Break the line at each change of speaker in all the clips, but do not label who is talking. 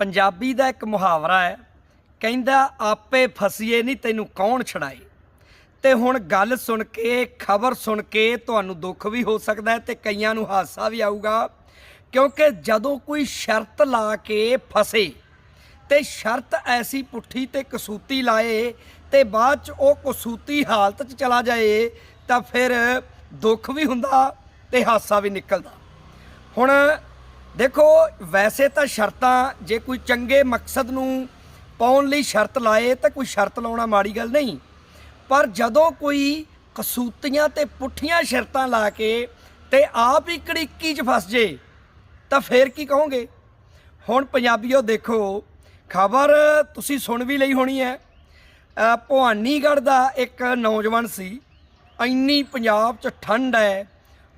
ਪੰਜਾਬੀ ਦਾ ਇੱਕ ਮੁਹਾਵਰਾ ਹੈ, ਕਹਿੰਦਾ, ਆਪੇ ਫਸੀਏ ਨਹੀਂ ਤੈਨੂੰ ਕੌਣ ਛੜਾਏ ਤੇ ਹੁਣ ਗੱਲ ਸੁਣ ਕੇ, ਖਬਰ ਸੁਣ ਕੇ ਤੁਹਾਨੂੰ ਦੁੱਖ ਵੀ ਹੋ ਸਕਦਾ ਹੈ ਤੇ ਕਈਆਂ ਨੂੰ ਹਾਸਾ ਵੀ ਆਊਗਾ, ਕਿਉਂਕਿ ਜਦੋਂ ਕੋਈ ਸ਼ਰਤ ਲਾ ਕੇ ਫਸੇ ਤੇ ਸ਼ਰਤ ਐਸੀ ਪੁੱਠੀ ਤੇ ਕਸੂਤੀ ਲਾਏ ਤੇ ਬਾਅਦ ਚ ਉਹ ਕਸੂਤੀ ਹਾਲਤ ਚ ਚਲਾ ਜਾਏ, ਤਾਂ ਫਿਰ ਦੁੱਖ ਵੀ ਹੁੰਦਾ ਤੇ ਹਾਸਾ ਵੀ ਨਿਕਲਦਾ। ਹੁਣ ਦੇਖੋ, ਵੈਸੇ ਤਾਂ ਸ਼ਰਤਾਂ, ਜੇ ਕੋਈ ਚੰਗੇ ਮਕਸਦ ਨੂੰ ਪਾਉਣ ਲਈ ਸ਼ਰਤ ਲਾਏ, ਤਾਂ ਕੋਈ ਸ਼ਰਤ ਲਾਉਣਾ ਮਾੜੀ ਗੱਲ ਨਹੀਂ। ਪਰ ਜਦੋਂ ਕੋਈ ਕਸੂਤੀਆਂ ਤੇ ਪੁੱਠੀਆਂ ਸ਼ਰਤਾਂ ਲਾ ਕੇ ਤੇ ਆਪ ਹੀ ਕੜੀਕੀ 'ਚ ਫਸ ਜੇ, ਤਾਂ ਫੇਰ ਕੀ ਕਹੋਗੇ? ਹੁਣ ਪੰਜਾਬੀਓ ਦੇਖੋ, ਖਬਰ ਤੁਸੀਂ ਸੁਣ ਵੀ ਲਈ ਹੋਣੀ ਹੈ। ਭਵਾਨੀਗੜ੍ਹ ਦਾ ਇੱਕ ਨੌਜਵਾਨ ਸੀ। ਇੰਨੀ ਪੰਜਾਬ 'ਚ ਠੰਡ ਹੈ,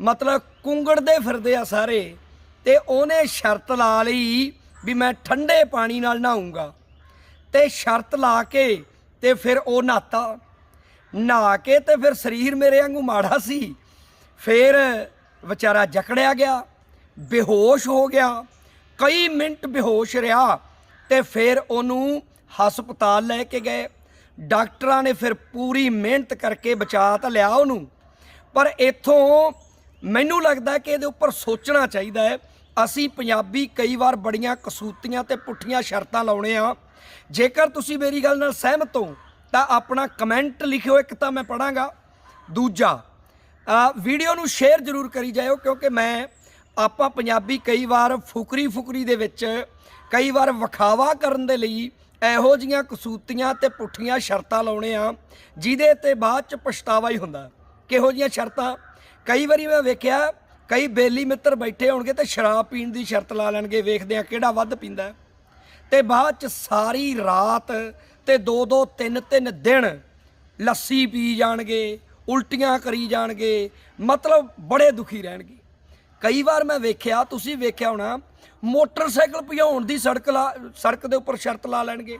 ਮਤਲਬ ਕੁੰਗੜਦੇ ਫਿਰਦੇ ਆ ਸਾਰੇ। ਤੇ ਉਹਨੇ ਸ਼ਰਤ ਲਾ ਲਈ ਵੀ ਮੈਂ ਠੰਡੇ ਪਾਣੀ ਨਾਲ ਨਹਾਉਂਗਾ। ਤੇ ਸ਼ਰਤ ਲਾ ਕੇ ਤੇ ਫਿਰ ਉਹ ਨਹਾਤਾ। ਨਹਾ ਕੇ ਤੇ ਫਿਰ ਸਰੀਰ ਮੇਰੇ ਵਾਂਗੂ ਮਾੜਾ ਸੀ। ਫਿਰ ਵਿਚਾਰਾ ਜਕੜਿਆ ਗਿਆ, ਬੇਹੋਸ਼ ਹੋ ਗਿਆ। ਕਈ ਮਿੰਟ ਬੇਹੋਸ਼ ਰਿਹਾ ਤੇ ਫਿਰ ਉਹਨੂੰ ਹਸਪਤਾਲ ਲੈ ਕੇ ਗਏ। ਡਾਕਟਰਾਂ ਨੇ ਫਿਰ ਪੂਰੀ ਮਿਹਨਤ ਕਰਕੇ ਬਚਾ ਤਾਂ ਲਿਆ ਉਹਨੂੰ। ਪਰ ਇੱਥੋਂ ਮੈਨੂੰ ਲੱਗਦਾ ਕਿ ਇਹਦੇ ਉੱਪਰ ਸੋਚਣਾ ਚਾਹੀਦਾ ਹੈ ਅਸੀਂ ਪੰਜਾਬੀ ਕਈ ਵਾਰ ਬੜੀਆਂ ਕਸੂਤੀਆਂ ਤੇ ਪੁੱਠੀਆਂ ਸ਼ਰਤਾਂ ਲਾਉਣੇ ਆ। ਜੇਕਰ ਤੁਸੀਂ ਮੇਰੀ ਗੱਲ ਨਾਲ ਸਹਿਮਤ ਹੋ, ਤਾਂ ਆਪਣਾ ਕਮੈਂਟ ਲਿਖਿਓ, ਇੱਕ ਤਾਂ ਮੈਂ ਪੜਾਂਗਾ ਦੂਜਾ ਵੀਡੀਓ ਨੂੰ ਸ਼ੇਅਰ ਜ਼ਰੂਰ ਕਰੀ ਜਾਇਓ, ਕਿਉਂਕਿ ਮੈਂ ਆਪਾਂ ਪੰਜਾਬੀ ਕਈ ਵਾਰ ਫੁਕਰੀ ਫੁਕਰੀ ਦੇ ਵਿੱਚ ਕਈ ਵਾਰ ਵਿਖਾਵਾ ਕਰਨ ਦੇ ਲਈ ਇਹੋ ਜੀਆਂ ਕਸੂਤੀਆਂ ਤੇ ਪੁੱਠੀਆਂ ਸ਼ਰਤਾਂ ਲਾਉਣੇ ਆ, ਜਿਹਦੇ ਤੇ ਬਾਅਦ ਚ ਪਛਤਾਵਾ ਹੀ ਹੁੰਦਾ। ਕਿਹੋ ਜੀਆਂ ਸ਼ਰਤਾਂ? ਕਈ ਵਾਰੀ ਮੈਂ ਵੇਖਿਆ ਕਈ ਬੇਲੀ ਮਿੱਤਰ ਬੈਠੇ ਹੋਣਗੇ ਤੇ ਸ਼ਰਾਬ ਪੀਣ ਦੀ ਸ਼ਰਤ ਲਾ ਲੈਣਗੇ, ਵੇਖਦੇ ਆ ਕਿਹੜਾ ਵੱਧ ਪੀਂਦਾ ਹੈ। ਤੇ ਬਾਅਦ ਚ ਸਾਰੀ ਰਾਤ ਤੇ ਦੋ ਦੋ ਤਿੰਨ ਤਿੰਨ ਦਿਨ ਲੱਸੀ ਪੀ ਜਾਣਗੇ, ਉਲਟੀਆਂ ਕਰੀ ਜਾਣਗੇ, ਮਤਲਬ ਬੜੇ ਦੁਖੀ ਰਹਿਣਗੇ। ਕਈ ਵਾਰ ਮੈਂ ਵੇਖਿਆ, ਤੁਸੀਂ ਵੇਖਿਆ ਹੋਣਾ, ਮੋਟਰਸਾਈਕਲ ਭਜਾਉਣ ਦੀ ਸੜਕ ਲਾ, ਸੜਕ ਦੇ ਉੱਪਰ ਸ਼ਰਤ ਲਾ ਲੈਣਗੇ।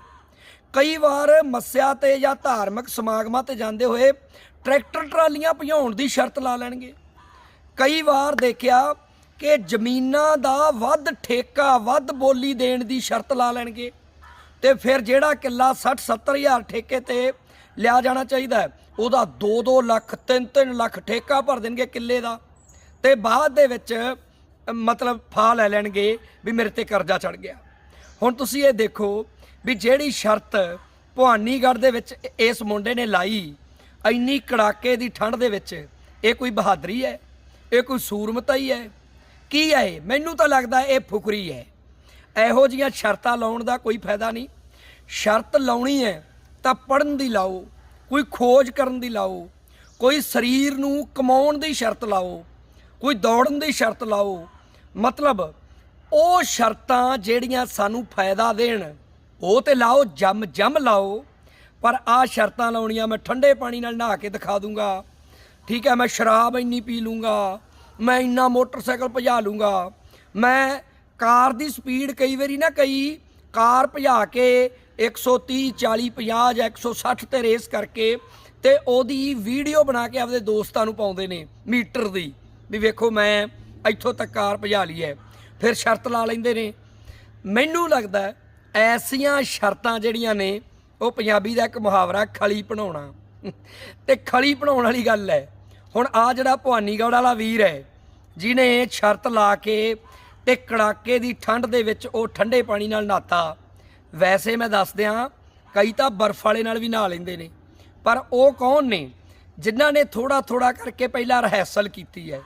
ਕਈ ਵਾਰ ਮੱਸਿਆ ਤੇ ਜਾਂ ਧਾਰਮਿਕ ਸਮਾਗਮਾਂ ਤੇ ਜਾਂਦੇ ਹੋਏ ਟਰੈਕਟਰ ਟਰਾਲੀਆਂ ਭਜਾਉਣ ਦੀ ਸ਼ਰਤ ਲਾ ਲੈਣਗੇ। ਕਈ ਵਾਰ ਦੇਖਿਆ ਕਿ ਜ਼ਮੀਨਾਂ ਦਾ ਵੱਧ ਠੇਕਾ, ਵੱਧ ਬੋਲੀ ਦੇਣ ਦੀ ਸ਼ਰਤ ਲਾ ਲੈਣਗੇ ਤੇ ਫਿਰ ਜਿਹੜਾ ਕਿੱਲਾ 60 70 ਹਜ਼ਾਰ ਠੇਕੇ ਤੇ ਲਿਆ ਜਾਣਾ ਚਾਹੀਦਾ ਉਹਦਾ 2-2 ਲੱਖ 3-3 ਲੱਖ ਠੇਕਾ ਭਰ ਦੇਣਗੇ ਕਿੱਲੇ ਦਾ ਤੇ ਬਾਅਦ ਦੇ ਵਿੱਚ ਮਤਲਬ ਫਾ ਲੈ ਲੈਣਗੇ ਵੀ ਮੇਰੇ ਤੇ ਕਰਜ਼ਾ ਚੜ ਗਿਆ। ਹੁਣ ਤੁਸੀਂ ਇਹ ਦੇਖੋ ਵੀ ਜਿਹੜੀ ਸ਼ਰਤ ਭਵਾਨੀਗੜ੍ਹ ਦੇ ਵਿੱਚ ਇਸ ਮੁੰਡੇ ਨੇ ਲਾਈ, ਇੰਨੀ ਕੜਾਕੇ ਦੀ ਠੰਡ ਦੇ ਵਿੱਚ, ਇਹ ਕੋਈ ਬਹਾਦਰੀ ਹੈ? ਇਹ ਕੋਈ ਸੂਰਮਤਾ ਹੀ ਹੈ? ਕੀ ਹੈ ਇਹ? ਮੈਨੂੰ ਤਾਂ ਲੱਗਦਾ ਇਹ ਫੁਕਰੀ ਹੈ। ਇਹੋ ਜੀਆਂ ਸ਼ਰਤਾਂ ਲਾਉਣ ਦਾ ਕੋਈ ਫਾਇਦਾ ਨਹੀਂ। ਸ਼ਰਤ ਲਾਉਣੀ ਹੈ ਤਾਂ ਪੜਨ ਦੀ ਲਾਓ, ਕੋਈ ਖੋਜ ਕਰਨ ਦੀ ਲਾਓ, ਕੋਈ ਸਰੀਰ ਨੂੰ ਕਮਾਉਣ ਦੀ ਸ਼ਰਤ ਲਾਓ, ਕੋਈ ਦੌੜਨ ਦੀ ਸ਼ਰਤ ਲਾਓ। ਮਤਲਬ ਉਹ ਸ਼ਰਤਾਂ ਜਿਹੜੀਆਂ ਸਾਨੂੰ ਫਾਇਦਾ ਦੇਣ, ਉਹ ਤੇ ਲਾਓ ਜੰਮ ਜੰਮ ਲਾਓ, ਪਰ ਆ ਸ਼ਰਤਾਂ ਲਾਉਣੀਆਂ ਮੈਂ ਠੰਡੇ ਪਾਣੀ ਨਾਲ ਨਹਾ ਕੇ ਦਿਖਾ ਦੂੰਗਾ। ਠੀਕ ਹੈ, ਮੈਂ ਸ਼ਰਾਬ ਇੰਨੀ ਪੀ ਲੂੰਗਾ, ਮੈਂ ਇੰਨਾ ਮੋਟਰਸਾਈਕਲ ਭਜਾ ਲੂੰਗਾ, ਮੈਂ ਕਾਰ ਦੀ ਸਪੀਡ ਕਈ ਵਾਰੀ ਨਾ ਕਈ ਕਾਰ ਭਜਾ ਕੇ 130 40 50 ਜਾਂ 160 ਤੇ ਰੇਸ ਕਰਕੇ ਤੇ ਉਹਦੀ ਵੀਡੀਓ ਬਣਾ ਕੇ ਆਪਦੇ ਦੋਸਤਾਂ ਨੂੰ ਪਾਉਂਦੇ ਨੇ ਮੀਟਰ ਦੀ, ਵੀ ਵੇਖੋ ਮੈਂ ਇੱਥੋਂ ਤੱਕ ਕਾਰ ਭਜਾ ਲਈ ਹੈ। ਫਿਰ ਸ਼ਰਤ ਲਾ ਲੈਂਦੇ ਨੇ। ਮੈਨੂੰ ਲੱਗਦਾ ਐਸੀਆਂ ਸ਼ਰਤਾਂ ਜਿਹੜੀਆਂ ਨੇ, ਉਹ ਪੰਜਾਬੀ ਦਾ ਇੱਕ ਮੁਹਾਵਰਾ ਖਲੀ ਬਣਾਉਣਾ। ਤੇ ਖਲੀ ਬਣਾਉਣ ਵਾਲੀ ਗੱਲ ਹੈ। ਹੁਣ ਆ ਜਿਹੜਾ ਭਵਾਨੀਗੜ੍ਹ ਵਾਲਾ ਵੀਰ ਹੈ ਜਿਨੇ ਸ਼ਰਤ ਲਾ ਕੇ ਤੇ ਕੜਾਕੇ ਦੀ ਠੰਡ ਦੇ ਵਿੱਚ ਉਹ ਠੰਡੇ ਪਾਣੀ ਨਾਲ ਨਹਾਤਾ ਵੈਸੇ ਮੈਂ ਦੱਸ ਦਿਆਂ, ਕਈ ਤਾਂ ਬਰਫ਼ ਵਾਲੇ ਨਾਲ ਵੀ ਨਹਾ ਲੈਂਦੇ ਨੇ। ਪਰ ਉਹ ਕੌਣ ਨੇ, ਜਿਨ੍ਹਾਂ ਨੇ ਥੋੜਾ ਥੋੜਾ ਕਰਕੇ ਪਹਿਲਾਂ ਰਿਹਰਸਲ ਕੀਤੀ ਹੈ,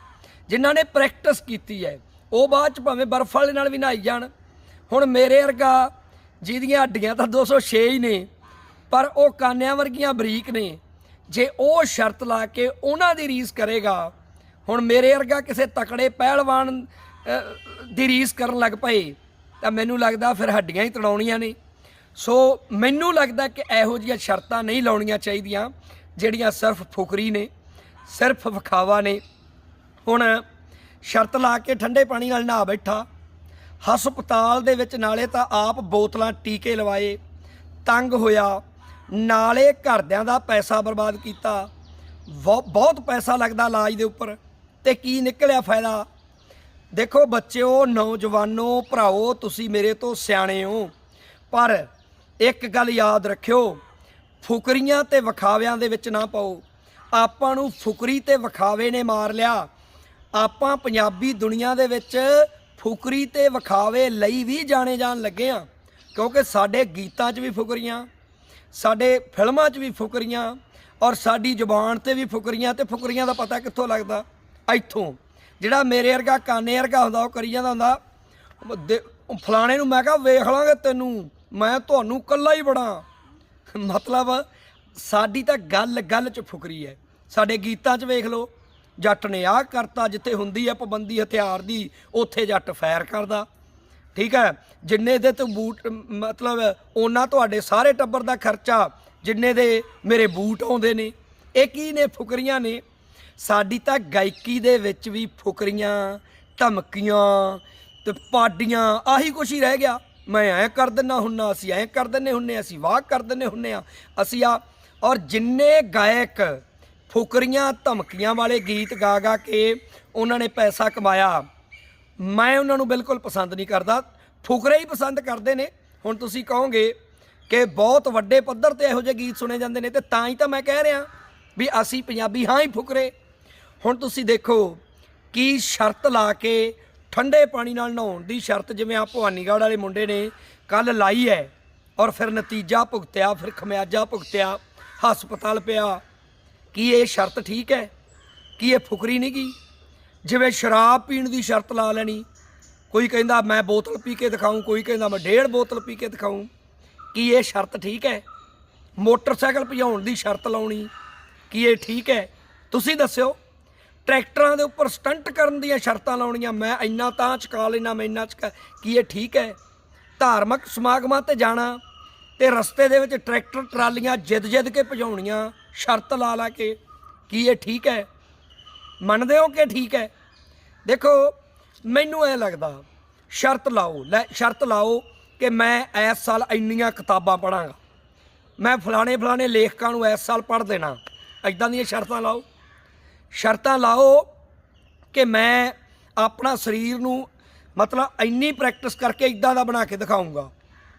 ਜਿਨ੍ਹਾਂ ਨੇ ਪ੍ਰੈਕਟਿਸ ਕੀਤੀ ਹੈ, ਉਹ ਬਾਅਦ ਚ ਭਾਵੇਂ ਬਰਫ਼ ਵਾਲੇ ਨਾਲ ਵੀ ਨਹਾਈ ਜਾਣ। ਹੁਣ ਮੇਰੇ ਵਰਗਾ ਜਿਹਦੀਆਂ ਹੱਡੀਆਂ ਤਾਂ 206 ਹੀ ਨੇ, ਪਰ ਉਹ ਕਾਨਿਆਂ ਵਰਗੀਆਂ ਬਰੀਕ ਨੇ ਜੇ ਉਹ ਸ਼ਰਤ ਲਾ ਕੇ ਉਹਨਾਂ ਦੀ ਰੀਸ ਕਰੇਗਾ, ਹੁਣ ਮੇਰੇ ਵਰਗਾ ਕਿਸੇ ਤਕੜੇ ਪਹਿਲਵਾਨ ਦੀ ਰੀਸ ਕਰਨ ਲੱਗ ਪਏ, ਤਾਂ ਮੈਨੂੰ ਲੱਗਦਾ ਫਿਰ ਹੱਡੀਆਂ ਹੀ ਤੜਾਉਣੀਆਂ ਨੇ। ਸੋ ਮੈਨੂੰ ਲੱਗਦਾ ਕਿ ਇਹੋ ਜਿਹੀਆਂ ਸ਼ਰਤਾਂ ਨਹੀਂ ਲਾਉਣੀਆਂ ਚਾਹੀਦੀਆਂ, ਜਿਹੜੀਆਂ ਸਿਰਫ ਫੁਕਰੀ ਨੇ, ਸਿਰਫ ਵਿਖਾਵਾ ਨੇ। ਹੁਣ ਸ਼ਰਤ ਲਾ ਕੇ ਠੰਡੇ ਪਾਣੀ ਨਾਲ ਨਹਾ ਬੈਠਾ, ਹਸਪਤਾਲ ਦੇ ਵਿੱਚ ਨਾਲੇ ਤਾਂ ਆਪ ਬੋਤਲਾਂ ਟੀਕੇ ਲਵਾਏ, ਤੰਗ ਹੋਇਆ ਨਾਲੇ ਘਰਦਿਆਂ ਦਾ ਪੈਸਾ ਬਰਬਾਦ ਕੀਤਾ। ਬਹੁ- ਬਹੁਤ ਪੈਸਾ ਲੱਗਦਾ ਇਲਾਜ ਦੇ ਉੱਪਰ, ਤੇ ਕੀ ਨਿਕਲਿਆ ਫਾਇਦਾ? ਦੇਖੋ ਬੱਚਿਓ, ਨੌਜਵਾਨੋ, ਭਰਾਓ, ਤੁਸੀਂ ਮੇਰੇ ਤੋਂ ਸਿਆਣੇ ਹੋ। ਪਰ ਇੱਕ ਗੱਲ ਯਾਦ ਰੱਖਿਓ, ਫੁਕਰੀਆਂ ਤੇ ਵਿਖਾਵਿਆਂ ਦੇ ਵਿੱਚ ਨਾ ਪਾਓ। ਆਪਾਂ ਨੂੰ ਫੁਕਰੀ ਤੇ ਵਿਖਾਵੇ ਨੇ ਮਾਰ ਲਿਆ। ਆਪਾਂ ਪੰਜਾਬੀ ਦੁਨੀਆ ਦੇ ਵਿੱਚ ਫੁਕਰੀ ਤੇ ਵਿਖਾਵੇ ਲਈ ਵੀ ਜਾਣੇ ਜਾਣ ਲੱਗੇ ਆ, ਕਿਉਂਕਿ ਸਾਡੇ ਗੀਤਾਂ 'ਚ ਵੀ ਫੁਕਰੀਆਂ। ਸਾਡੇ ਫਿਲਮਾਂ 'ਚ ਵੀ ਫੁਕਰੀਆਂ ਔਰ ਸਾਡੀ ਜ਼ੁਬਾਨ ਤੇ ਵੀ ਫੁਕਰੀਆਂ ਤੇ ਫੁਕਰੀਆਂ ਦਾ ਪਤਾ ਕਿੱਥੋਂ ਲੱਗਦਾ? ਇੱਥੋਂ। ਜਿਹੜਾ ਮੇਰੇ ਵਰਗਾ ਕਾਨੇ ਵਰਗਾ ਹੁੰਦਾ, ਉਹ ਕਰੀ ਜਾਂਦਾ ਹੁੰਦਾ ਦੇ- ਫਲਾਣੇ ਨੂੰ ਮੈਂ ਕਿਹਾ, ਵੇਖ ਲਾਂਗੇ ਤੈਨੂੰ, ਮੈਂ ਤੁਹਾਨੂੰ ਕੱਲਾ ਹੀ ਬੜਾ ਮਤਲਬ ਸਾਡੀ ਤਾਂ ਗੱਲ ਗੱਲ 'ਚ ਫੁਕਰੀ ਹੈ। ਸਾਡੇ ਗੀਤਾਂ 'ਚ ਵੇਖ ਲਓ, ਜੱਟ ਨੇ ਆਹ ਕਰਤਾ, ਜਿੱਥੇ ਹੁੰਦੀ ਹੈ ਪਾਬੰਦੀ, ਹਥਿਆਰ ਦੀ, ਉੱਥੇ ਜੱਟ ਫਾਇਰ ਕਰਦਾ। ਠੀਕ ਹੈ? ਜਿੰਨੇ ਦੇ ਤੇ ਬੂਟ ਮਤਲਬ ਉਹਨਾਂ ਤੁਹਾਡੇ ਸਾਰੇ ਟੱਬਰ ਦਾ ਖਰਚਾ ਜਿੰਨੇ ਦੇ ਮੇਰੇ ਬੂਟ ਆਉਂਦੇ ਨੇ। ਇਹ ਕੀ ਨੇ ਫੁਕਰੀਆਂ ਨੇ? ਸਾਡੀ ਤਾਂ ਗਾਇਕੀ ਦੇ ਵਿੱਚ ਵੀ ਫੁਕਰੀਆਂ, ਧਮਕੀਆਂ ਤੇ ਪਾਡੀਆਂ, ਆਹੀ ਕੁਛ ਹੀ ਰਹਿ ਗਿਆ। ਮੈਂ ਐ ਕਰ ਦਿੰਨਾ ਹੁੰਨਾ, ਅਸੀਂ ਐ ਕਰ ਦਿੰਨੇ ਹੁੰਨੇ ਅਸੀਂ ਵਾਹ ਕਰ ਦਿੰਨੇ ਹੁੰਨੇ ਆ। ਅਸੀਂ ਆ, ਔਰ ਜਿੰਨੇ ਗਾਇਕ ਫੁਕਰੀਆਂ, ਧਮਕੀਆਂ ਵਾਲੇ ਗੀਤ ਗਾ ਗਾ ਕੇ ਉਹਨਾਂ ਨੇ ਪੈਸਾ ਕਮਾਇਆ ਮੈਂ ਉਹਨਾਂ ਨੂੰ ਬਿਲਕੁਲ ਪਸੰਦ ਨਹੀਂ ਕਰਦਾ। ਫੁਕਰੇ ਹੀ ਪਸੰਦ ਕਰਦੇ ਨੇ। ਹੁਣ ਤੁਸੀਂ ਕਹੋਗੇ ਕਿ ਬਹੁਤ ਵੱਡੇ ਪੱਧਰ ਤੇ ਇਹੋ ਜਿਹੇ ਗੀਤ ਸੁਣੇ ਜਾਂਦੇ ਨੇ ਤੇ ਤਾਂ ਹੀ ਤਾਂ ਮੈਂ ਕਹਿ ਰਿਹਾ ਵੀ ਅਸੀਂ ਪੰਜਾਬੀ ਹਾਂ ਹੀ ਫੁਕਰੇ ਹੁਣ ਤੁਸੀਂ ਦੇਖੋ ਕੀ ਸ਼ਰਤ ਲਾ ਕੇ ਠੰਡੇ ਪਾਣੀ ਨਾਲ ਨਹਾਉਣ ਦੀ ਸ਼ਰਤ ਜਿਵੇਂ ਆ ਭਵਾਨੀਗੜ੍ਹ ਵਾਲੇ ਮੁੰਡੇ ਨੇ ਕੱਲ ਲਾਈ ਹੈ ਔਰ ਫਿਰ ਨਤੀਜਾ ਭੁਗਤਿਆ, ਫਿਰ ਖਮਿਆਜਾ ਭੁਗਤਿਆ, ਹਸਪਤਾਲ ਪਿਆ। ਕੀ ਇਹ ਸ਼ਰਤ ਠੀਕ ਹੈ? ਕੀ ਇਹ ਫੁਕਰੀ ਨਹੀਂ ਗਈ? ਜਿਵੇਂ ਸ਼ਰਾਬ ਪੀਣ ਦੀ ਸ਼ਰਤ ਲਾ ਲੈਣੀ, ਕੋਈ ਕਹਿੰਦਾ ਮੈਂ ਬੋਤਲ ਪੀ ਕੇ ਦਿਖਾਉਂ ਕੋਈ ਕਹਿੰਦਾ ਮੈਂ ਡੇਢ ਬੋਤਲ ਪੀ ਕੇ ਦਿਖਾਉਂ ਕੀ ਇਹ ਸ਼ਰਤ ਠੀਕ ਹੈ? ਮੋਟਰਸਾਈਕਲ ਭਜਾਉਣ ਦੀ ਸ਼ਰਤ ਲਾਉਣੀ, ਕੀ ਇਹ ਠੀਕ ਹੈ? ਤੁਸੀਂ ਦੱਸਿਓ। ਟਰੈਕਟਰਾਂ ਦੇ ਉੱਪਰ ਸਟੰਟ ਕਰਨ ਦੀਆਂ ਸ਼ਰਤਾਂ ਲਾਉਣੀਆਂ, ਮੈਂ ਇੰਨਾ ਤਾਂ ਚਕਾ ਲੈਣਾ ਮੈਂ ਇੰਨਾ ਚਕਾ ਕੀ ਇਹ ਠੀਕ ਹੈ? ਧਾਰਮਿਕ ਸਮਾਗਮਾਂ ਤੇ ਜਾਣਾ ਤੇ ਰਸਤੇ ਦੇ ਵਿੱਚ ਟਰੈਕਟਰ ਟਰਾਲੀਆਂ ਜਿੱਦ-ਜਿੱਦ ਕੇ ਭਜਾਉਣੀਆਂ, ਸ਼ਰਤ ਲਾ ਲਾ ਕੇ, ਕੀ ਇਹ ਠੀਕ ਹੈ? ਮੰਨਦੇ ਹੋ ਕਿ ਠੀਕ ਹੈ? ਦੇਖੋ, ਮੈਨੂੰ ਐ ਲੱਗਦਾ, ਸ਼ਰਤ ਲਾਓ, ਲੈ, ਸ਼ਰਤ ਲਾਓ ਕਿ ਮੈਂ ਇਸ ਸਾਲ ਇੰਨੀਆਂ ਕਿਤਾਬਾਂ ਪੜਾਂਗਾ ਮੈਂ ਫਲਾਣੇ ਫਲਾਣੇ ਲੇਖਕਾਂ ਨੂੰ ਇਸ ਸਾਲ ਪੜ੍ਹ ਦੇਣਾ। ਐਦਾਂ ਦੀਆਂ ਸ਼ਰਤਾਂ ਲਾਓ। ਸ਼ਰਤਾਂ ਲਾਓ ਕਿ ਮੈਂ ਆਪਣਾ ਸਰੀਰ ਨੂੰ ਮਤਲਬ ਇੰਨੀ ਪ੍ਰੈਕਟਿਸ ਕਰਕੇ ਇਦਾਂ ਦਾ ਬਣਾ ਕੇ ਦਿਖਾਉਂਗਾ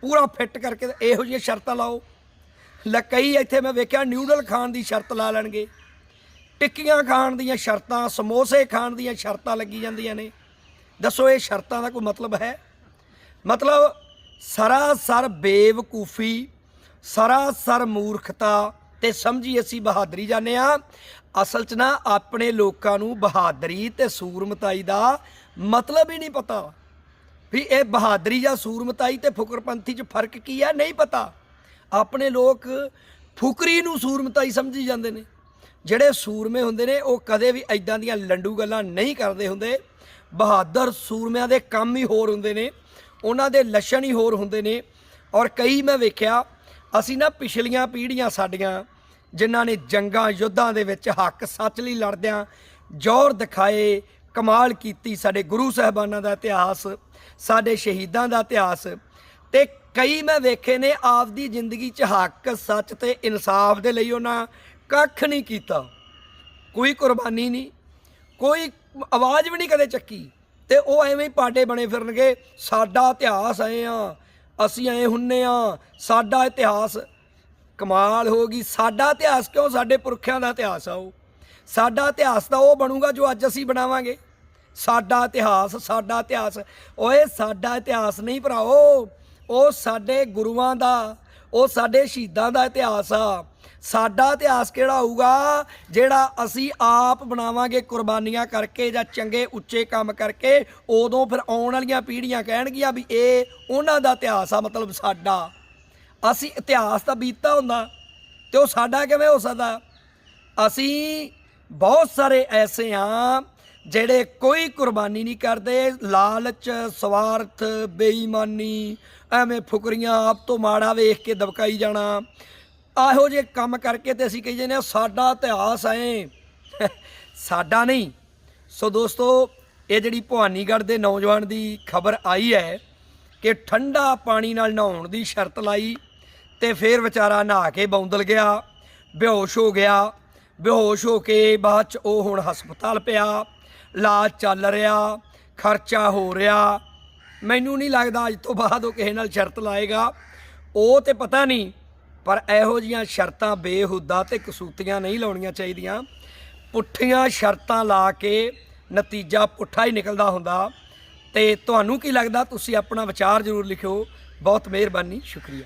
ਪੂਰਾ ਫਿੱਟ ਕਰਕੇ ਇਹੋ ਜਿਹੀਆਂ ਸ਼ਰਤਾਂ ਲਾਓ। ਲੈ, ਕਈ ਇੱਥੇ ਮੈਂ ਵੇਖਿਆ ਨਿਊਡਲ ਖਾਣ ਦੀ ਸ਼ਰਤ ਲਾ ਲੈਣਗੇ। ਟਿੱਕੀਆਂ ਖਾਣ ਦੀਆਂ ਸ਼ਰਤਾਂ, ਸਮੋਸੇ ਖਾਣ ਦੀਆਂ ਸ਼ਰਤਾਂ ਲੱਗੀ ਜਾਂਦੀਆਂ ਨੇ। ਦੱਸੋ, ਇਹ ਸ਼ਰਤਾਂ ਦਾ ਕੋਈ ਮਤਲਬ ਹੈ? ਮਤਲਬ ਸਰਾਸਰ ਬੇਵਕੂਫੀ, ਸਰਾਸਰ ਮੂਰਖਤਾ ਤੇ ਸਮਝੀ ਅਸੀਂ ਬਹਾਦਰੀ ਜਾਂਦੇ ਆ ਅਸਲ 'ਚ ਨਾ ਆਪਣੇ ਲੋਕਾਂ ਨੂੰ ਬਹਾਦਰੀ ਤੇ ਸੂਰਮਤਾਈ ਦਾ ਮਤਲਬ ਹੀ ਨਹੀਂ ਪਤਾ। ਵੀ ਇਹ ਬਹਾਦਰੀ ਜਾਂ ਸੂਰਮਤਾਈ ਤੇ ਫੁਕਰਪੰਥੀ 'ਚ ਫ਼ਰਕ ਕੀ ਹੈ? ਨਹੀਂ ਪਤਾ। ਆਪਣੇ ਲੋਕ ਫੁਕਰੀ ਨੂੰ ਸੂਰਮਤਾਈ ਸਮਝੀ ਜਾਂਦੇ ਨੇ। ਜਿਹੜੇ ਸੂਰਮੇ ਹੁੰਦੇ ਨੇ, ਉਹ ਕਦੇ ਵੀ ਐਦਾਂ ਦੀਆਂ ਲੰਡੂ ਗੱਲਾਂ ਨਹੀਂ ਕਰਦੇ ਹੁੰਦੇ। ਬਹਾਦਰ ਸੂਰਮਿਆਂ ਦੇ ਕੰਮ ਹੀ ਹੋਰ ਹੁੰਦੇ ਨੇ, ਉਹਨਾਂ ਦੇ ਲੱਛਣ ਹੀ ਹੋਰ ਹੁੰਦੇ ਨੇ। ਔਰ ਕਈ ਮੈਂ ਵੇਖਿਆ, ਅਸੀਂ ਨਾ ਪਿਛਲੀਆਂ ਪੀੜ੍ਹੀਆਂ ਸਾਡੀਆਂ, ਜਿਨ੍ਹਾਂ ਨੇ ਜੰਗਾਂ, ਯੁੱਧਾਂ ਦੇ ਵਿੱਚ ਹੱਕ ਸੱਚ ਲਈ ਲੜਦਿਆਂ ਜੋਰ ਦਿਖਾਏ, ਕਮਾਲ ਕੀਤੀ ਸਾਡੇ ਗੁਰੂ ਸਾਹਿਬਾਨਾਂ ਦਾ ਇਤਿਹਾਸ, ਸਾਡੇ ਸ਼ਹੀਦਾਂ ਦਾ ਇਤਿਹਾਸ। ਤੇ ਕਈ ਮੈਂ ਵੇਖੇ ਨੇ, ਆਪਦੀ ਜ਼ਿੰਦਗੀ 'ਚ ਹੱਕ, ਸੱਚ ਤੇ ਇਨਸਾਫ ਦੇ ਲਈ ਉਹਨਾਂ ਕੱਖ ਨਹੀਂ ਕੀਤਾ। ਕੋਈ ਕੁਰਬਾਨੀ ਨਹੀਂ। ਕੋਈ ਆਵਾਜ਼ ਵੀ ਨਹੀਂ ਕਦੇ ਚੱਕੀ। ਤੇ ਉਹ ਐਵੇਂ ਹੀ ਪਾਟੇ ਬਣੇ ਫਿਰਨਗੇ, ਸਾਡਾ ਇਤਿਹਾਸ ਐ ਆ, ਅਸੀਂ ਐ ਹੁੰਨੇ ਆ, ਸਾਡਾ ਇਤਿਹਾਸ ਕਮਾਲ ਹੋ ਗਈ। ਸਾਡਾ ਇਤਿਹਾਸ ਕਿਉਂ ਸਾਡੇ ਪੁਰਖਿਆਂ ਦਾ ਇਤਿਹਾਸ ਆ ਉਹ? ਸਾਡਾ ਇਤਿਹਾਸ ਤਾਂ ਉਹ ਬਣੂਗਾ ਜੋ ਅੱਜ ਅਸੀਂ ਬਣਾਵਾਂਗੇ। ਸਾਡਾ ਇਤਿਹਾਸ ਸਾਡਾ ਇਤਿਹਾਸ। ਓਏ, ਸਾਡਾ ਇਤਿਹਾਸ ਨਹੀਂ ਭਰਾਓ। ਉਹ ਸਾਡੇ ਗੁਰੂਆਂ ਦਾ, ਉਹ ਸਾਡੇ ਸ਼ਹੀਦਾਂ ਦਾ ਇਤਿਹਾਸ ਆ। ਸਾਡਾ ਇਤਿਹਾਸ ਕਿਹੜਾ ਹੋਊਗਾ? ਜਿਹੜਾ ਅਸੀਂ ਆਪ ਬਣਾਵਾਂਗੇ ਕੁਰਬਾਨੀਆਂ ਕਰਕੇ ਜਾਂ ਚੰਗੇ, ਉੱਚੇ ਕੰਮ ਕਰਕੇ, ਉਦੋਂ ਫਿਰ ਆਉਣ ਵਾਲੀਆਂ ਪੀੜ੍ਹੀਆਂ ਕਹਿਣਗੀਆਂ ਵੀ ਇਹ ਉਹਨਾਂ ਦਾ ਇਤਿਹਾਸ ਆ, ਮਤਲਬ ਸਾਡਾ। ਅਸੀਂ ਇਤਿਹਾਸ ਤਾਂ ਬੀਤਾ ਹੁੰਦਾ, ਤੇ ਉਹ ਸਾਡਾ ਕਿਵੇਂ ਹੋ ਸਕਦਾ? ਅਸੀਂ ਬਹੁਤ ਸਾਰੇ ਐਸੇ ਹਾਂ ਜਿਹੜੇ ਕੋਈ ਕੁਰਬਾਨੀ ਨਹੀਂ ਕਰਦੇ, ਲਾਲਚ, ਸਵਾਰਥ, ਬੇਈਮਾਨੀ, ਐਵੇਂ ਫੁਕਰੀਆਂ ਆਪ ਤੋਂ ਮਾੜਾ ਵੇਖ ਕੇ ਦਬਕਾਈ ਜਾਣਾ ਆਹੋ ਜੇ ਕੰਮ ਕਰਕੇ ਤੇ ਅਸੀਂ ਕਹੀ ਜਾਂਦੇ ਹਾਂ, ਸਾਡਾ ਇਤਿਹਾਸ ਐ। ਸਾਡਾ ਨਹੀਂ। ਸੋ ਦੋਸਤੋ, ਇਹ ਜਿਹੜੀ ਭਵਾਨੀਗੜ੍ਹ ਦੇ ਨੌਜਵਾਨ ਦੀ ਖਬਰ ਆਈ ਹੈ ਕਿ ਠੰਡਾ ਪਾਣੀ ਨਾਲ ਨਹਾਉਣ ਦੀ ਸ਼ਰਤ ਲਾਈ ਤੇ ਫਿਰ ਵਿਚਾਰਾ ਨਹਾ ਕੇ ਬੌਂਦਲ ਗਿਆ, ਬੇਹੋਸ਼ ਹੋ ਗਿਆ। ਬੇਹੋਸ਼ ਹੋ ਕੇ ਬਾਅਦ ਚ ਉਹ ਹੁਣ ਹਸਪਤਾਲ ਪਿਆ, ਇਲਾਜ ਚੱਲ ਰਿਹਾ, ਖਰਚਾ ਹੋ ਰਿਹਾ। ਮੈਨੂੰ ਨਹੀਂ ਲੱਗਦਾ ਅੱਜ ਤੋਂ ਬਾਅਦ ਉਹ ਕਿਸੇ ਨਾਲ ਸ਼ਰਤ ਲਾਏਗਾ। ਉਹ ਤੇ ਪਤਾ ਨਹੀਂ ਪਰ ਇਹੋ ਜੀਆਂ ਸ਼ਰਤਾਂ ਬੇਹੁਦਾ ਤੇ ਕਸੂਤੀਆਂ ਨਹੀਂ ਲਾਉਣੀਆਂ ਚਾਹੀਦੀਆਂ। ਪੁੱਠੀਆਂ ਸ਼ਰਤਾਂ ਲਾ ਕੇ ਨਤੀਜਾ ਪੁੱਠਾ ਹੀ ਨਿਕਲਦਾ ਹੁੰਦਾ। ਤੇ ਤੁਹਾਨੂੰ ਕੀ ਲੱਗਦਾ? ਤੁਸੀਂ ਆਪਣਾ ਵਿਚਾਰ ਜ਼ਰੂਰ ਲਿਖਿਓ। ਬਹੁਤ ਮਿਹਰਬਾਨੀ। ਸ਼ੁਕਰੀਆ।